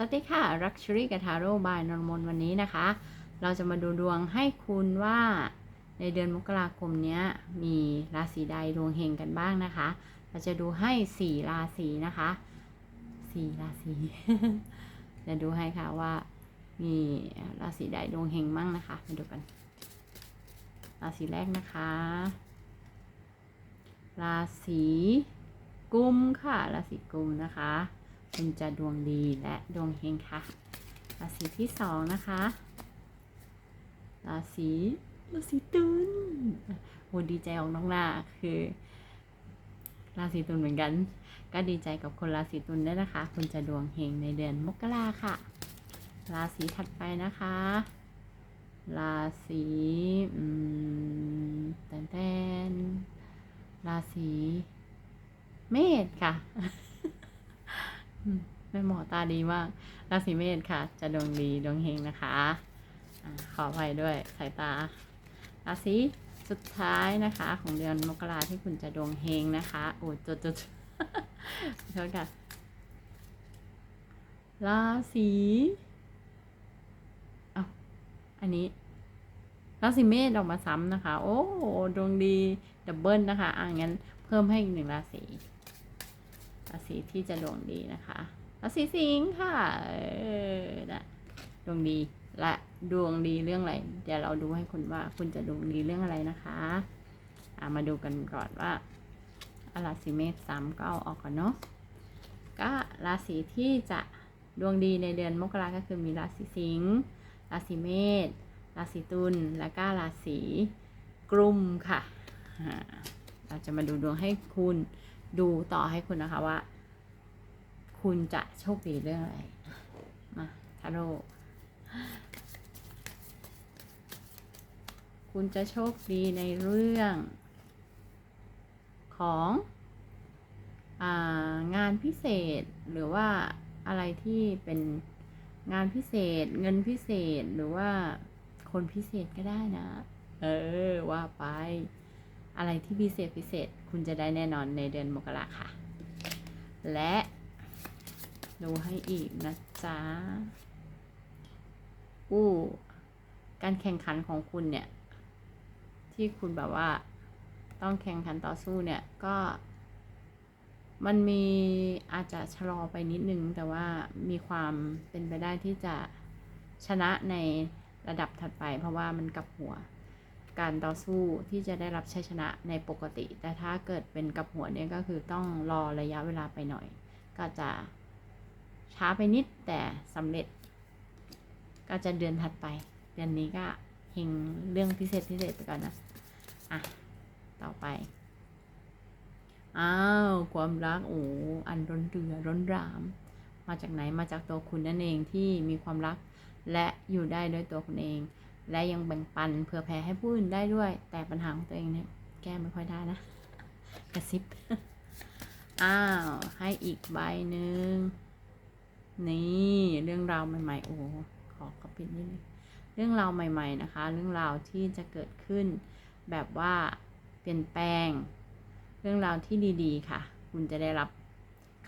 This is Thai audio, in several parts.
สวัสดีค่ะรักชรีกับทาโร่บายนนมนวันนี้นะคะ เราจะมาดูดวงให้คุณว่าในเดือนมกราคมนี้มีราศีใดดวงเฮงกันบ้างนะคะ เราจะดูให้สี่ราศีนะคะสี่ราศีจะดูให้ค่ะว่ามีราศีใดดวงเฮงมั่งนะคะ มาดูกัน ราศีแรกนะคะ ราศีกุมค่ะ ราศีกุมนะคะ คุณจะดวงดีและดวงเฮงค่ะ ราศีที่สองนะคะ ราศีราศีตุลโหดีใจของน้องนาคือ ราศีตุลเหมือนกัน ก็ดีใจกับคนราศีตุลด้วยนะคะ คุณจะดวงเฮงในเดือนมกราค่ะ ราศีถัดไปนะคะ ราศีอืมแตนแตนราศีเมษค่ะ แม่หมอตาดีมาก ราศีเมษค่ะ จะดวงดีดวงเฮงนะคะอะขออภัยด้วยสายตา ราศีสุดท้ายนะคะ ของเดือนมกราที่คุณจะดวงเฮงนะคะ โอ้จดจดโทษค่ะ ราศีเอาอันนี้ราศีเมษออกมาซ้ำนะคะ โอ้ดวงดีดับเบิลนะคะอะงั้นเพิ่มให้อีกหนึ่งราศี ราศีที่จะดวงดีนะคะราศีสิงค์ค่ะเออนะดวงดีและดวงดีเรื่องอะไร เดี๋ยวเราดูให้คุณว่าคุณจะดวงดีเรื่องอะไรนะคะอามาดูกันก่อนว่าราศีเมษซ้ำก็เอาออกก่อนเนาะก็ราศีที่จะดวงดีในเดือนมกราก็คือมีราศีสิงห์ราศีเมษราศีตุลและก็ราศีกลุ่มค่ะ เราจะมาดูดวงให้คุณ ดูต่อให้คุณนะคะว่า คุณจะโชคดีเรื่องอะไร มาทาโร่คุณจะโชคดีในเรื่อง ของอางานพิเศษหรือว่าอะไรที่เป็นงานพิเศษ เงินพิเศษหรือว่าคนพิเศษก็ได้นะ เออ ว่าไป อะไรที่พิเศษพิเศษคุณจะได้แน่นอนในเดือนมกราค่ะ และดูให้อีกนะจ๊ะอู้การแข่งขันของคุณเนี่ย ที่คุณแบบว่าต้องแข่งขันต่อสู้เนี่ยก็มันมีอาจจะชะลอไปนิดนึง แต่ว่ามีความเป็นไปได้ที่จะชนะในระดับถัดไป เพราะว่ามันกลับหัว การต่อสู้ที่จะได้รับชัยชนะในปกติ แต่ถ้าเกิดเป็นกับหัวเนี่ยก็คือต้องรอระยะเวลาไปหน่อย ก็จะช้าไปนิดแต่สำเร็จ ก็จะเดือนถัดไป เดือนนี้ก็เฮงเรื่องพิเศษพิเศษไปก่อนนะ อะ ต่อไป อ้าว ความรักโอ้อันร้อนเรือร้อนราม มาจากไหนมาจากตัวคุณนั่นเองที่มีความรักและอยู่ได้ด้วยตัวคุณเอง และยังแบ่งปันเผื่อแผ่ให้ผู้อื่นได้ด้วย แต่ปัญหาของตัวเองเนี่ยแก้ไม่ค่อยได้นะ กระซิบ อ้าว ให้อีกใบหนึ่ง นี่เรื่องราวใหม่ๆ โอ้ขอขอปิดนิดนึงเรื่องราวใหม่ ๆนะคะ เรื่องราวที่จะเกิดขึ้น แบบว่าเปลี่ยนแปลง เรื่องราวที่ดีๆ ค่ะ คุณจะได้รับ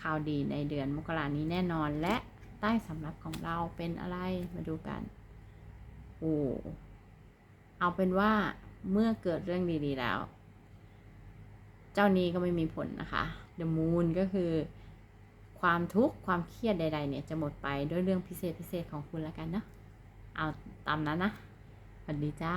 ข่าวดีในเดือนมกรานี้แน่นอนและใต้สำรับของเราเป็นอะไรมาดูกัน โอ้เอาเป็นว่าเมื่อเกิดเรื่องดีๆแล้ว เจ้านี้ก็ไม่มีผลนะคะ The Moon ก็คือความทุกข์ความเครียดใด ๆ เนี่ยจะหมดไปด้วยเรื่องพิเศษพิเศษของคุณแล้วกันเนาะเอาตามนั้นนะสวัสดีจ้า